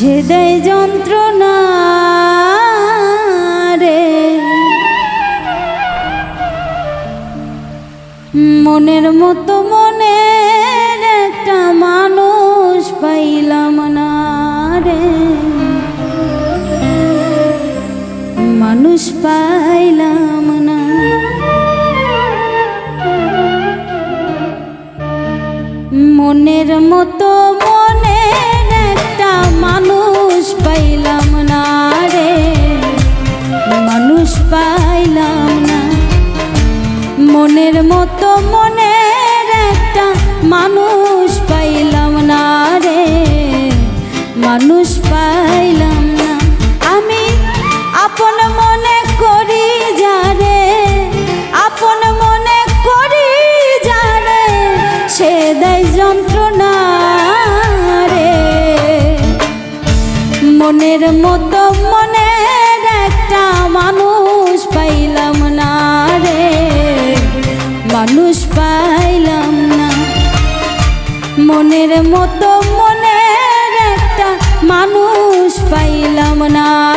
দেয় যন্ত্রণা রে। মনের মতো মনের একটা মানুষ পাইলাম না রে। মানুষ পাইলাম মতো মনের একটা মানুষ পাইলাম না রে। মানুষ পাইলাম না। আমি আপন মনে করি যারে আপন মনে করি যারে সে দেয় যন্ত্রণা রে। মনের মতো মানুষ পাইলাম না। মনের মতো মনের একটা মানুষ পাইলাম না।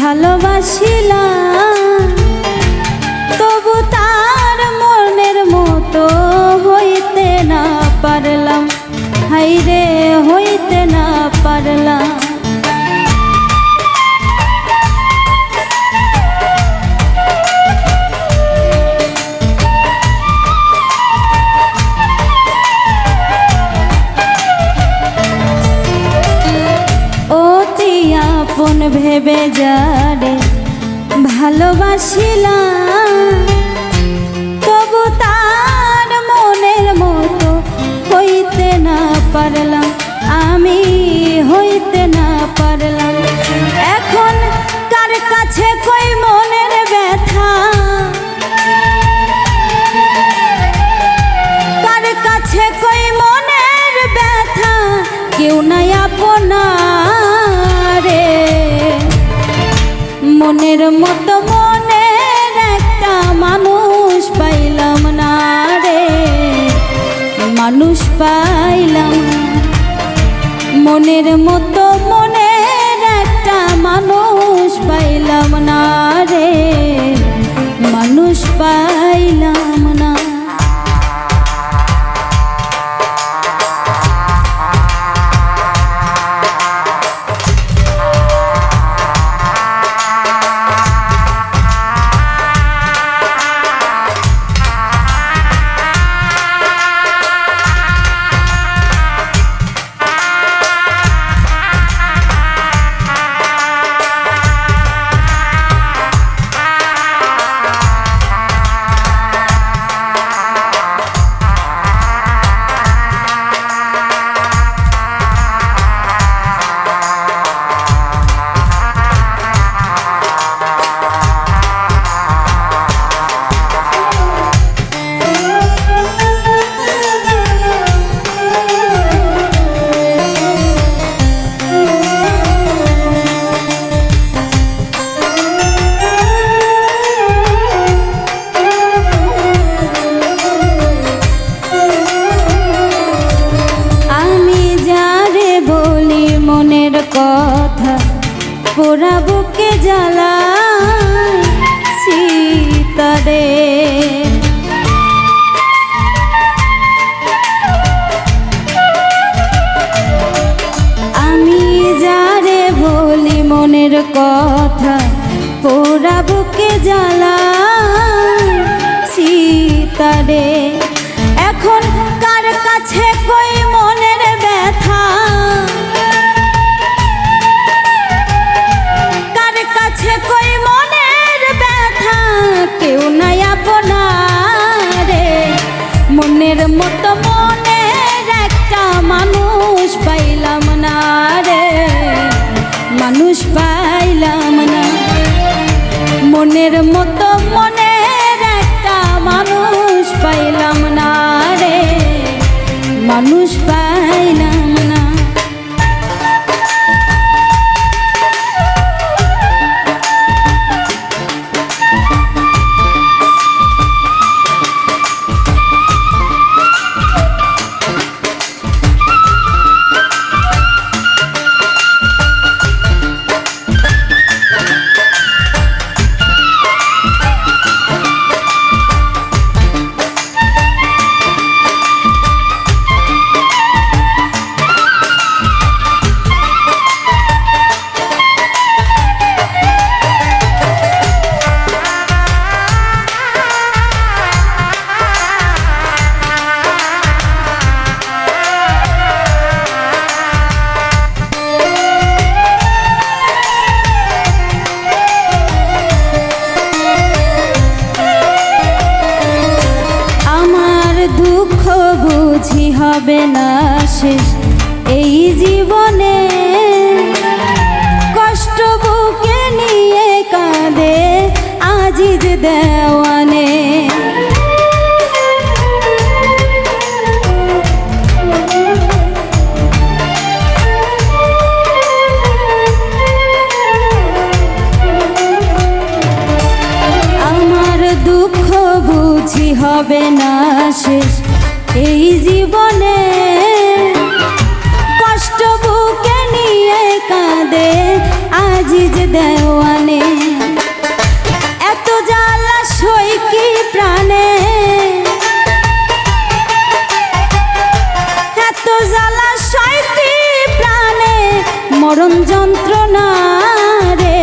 ভালোবাসিলাম তবু তার মনের মতো হইতে না পারলাম। হাইরে হইতে না পারলাম। আপন ভেবে ভালোবাসিলাম। তবু তার মনের মতো হইতে না পারলাম, আমি হইতে না পারলাম। এখন কার কাছে কই মনের ব্যথা? কার কাছে কই মনের ব্যথা? কেউ নাই আপনারে মনের মতো মনের একটা মানুষ পাইলাম না রে। মানুষ পাইলাম মনের মতো মনের একটা মানুষ পাইলাম না রে। মানুষ পাইলাম মনের মতো হবে না শেষ এই জীবনে। কষ্ট বুকে নিয়ে কাঁদে আজিজ দেওয়ানে। আমার দুঃখ বুঝি হবে না শেষ এই মরণ যন্ত্রণা রে।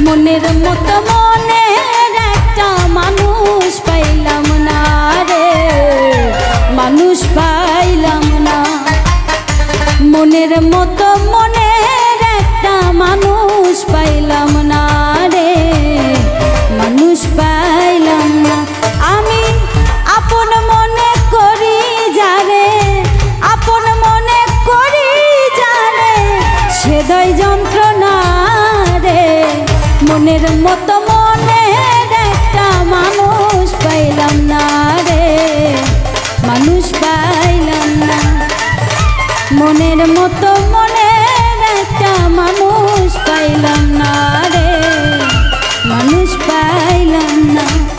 মনের মতো মনের একটা মানুষ পাইলাম না রে। মানুষ পাইলাম না। মনের মতো মনের মতো মনের একটা মানুষ পাইলাম না রে। মানুষ পাইলাম না। মনের মতো মনের একটা মানুষ পাইলাম না রে। মানুষ পাইলাম না।